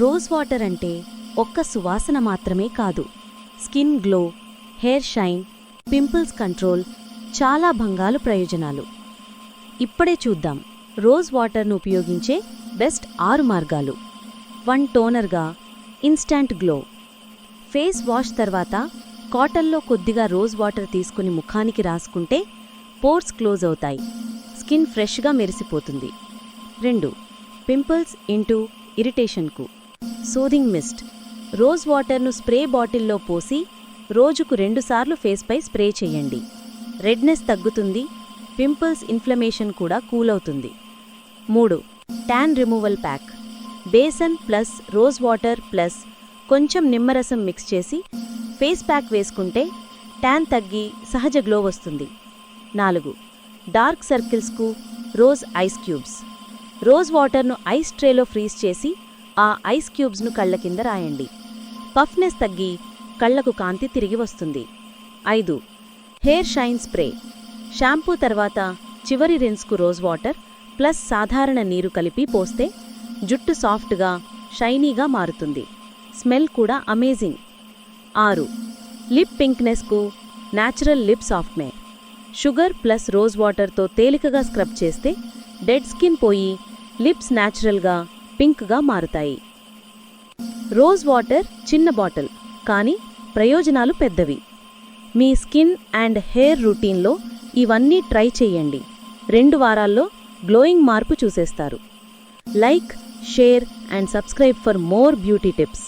Rose water అంటే ఒక్క సువాసన మాత్రమే కాదు. Skin glow hair shine pimples control చాలా భంగాలు ప్రయోజనాలు. ఇప్పుడే చూద్దాం రోజ్ వాటర్ను ఉపయోగించే బెస్ట్ ఆరు మార్గాలు. వన్ టోనర్గా ఇన్స్టాంట్ గ్లో. ఫేస్ వాష్ తర్వాత కాటన్లో కొద్దిగా రోజ్ వాటర్ తీసుకుని ముఖానికి రాసుకుంటే పోర్స్ క్లోజ్ అవుతాయి. స్కిన్ ఫ్రెష్గా మెరిసిపోతుంది. రెండు pimples into ఇరిటేషన్కు. Soothing mist. Rose వాటర్ను స్ప్రే బాటిల్లో పోసి రోజుకు రెండుసార్లు ఫేస్పై స్ప్రే చేయండి. రెడ్నెస్ తగ్గుతుంది పింపుల్స్ ఇన్ఫ్లమేషన్ కూడా కూల్ అవుతుంది మూడు tan removal pack. Besan plus rose water plus కొంచెం నిమ్మరసం మిక్స్ చేసి ఫేస్ ప్యాక్ వేసుకుంటే ట్యాన్ తగ్గి సహజ గ్లో వస్తుంది. నాలుగు డార్క్ సర్కిల్స్కు రోజ్ ఐస్ క్యూబ్స్. రోజ్ వాటర్ను ఐస్ ట్రేలో ఫ్రీజ్ చేసి ఆ ఐస్ క్యూబ్స్ను కళ్ళ కింద రాయండి. పఫ్నెస్ తగ్గి కళ్ళకు కాంతి తిరిగి వస్తుంది. ఐదు. Hair shine spray. షాంపూ తర్వాత చివరి రిన్స్కు రోజ్ వాటర్ ప్లస్ సాధారణ నీరు కలిపి పోస్తే జుట్టు సాఫ్ట్గా షైనీగా మారుతుంది. స్మెల్ కూడా అమేజింగ్. ఆరు. Lip పింక్నెస్కు natural lip softener. Sugar plus rose వాటర్తో తేలికగా స్క్రబ్ చేస్తే డెడ్ స్కిన్ పోయి లిప్స్ న్యాచురల్గా పింక్గా మారుతాయి. రోజ్ వాటర్ చిన్న బాటిల్ కానీ ప్రయోజనాలు పెద్దవి. మీ స్కిన్ అండ్ హెయిర్ రొటీన్లో ఇవన్నీ ట్రై చేయండి. రెండు వారాల్లో గ్లోయింగ్ మార్పు చూసేస్తారు. Like share and subscribe for more beauty tips.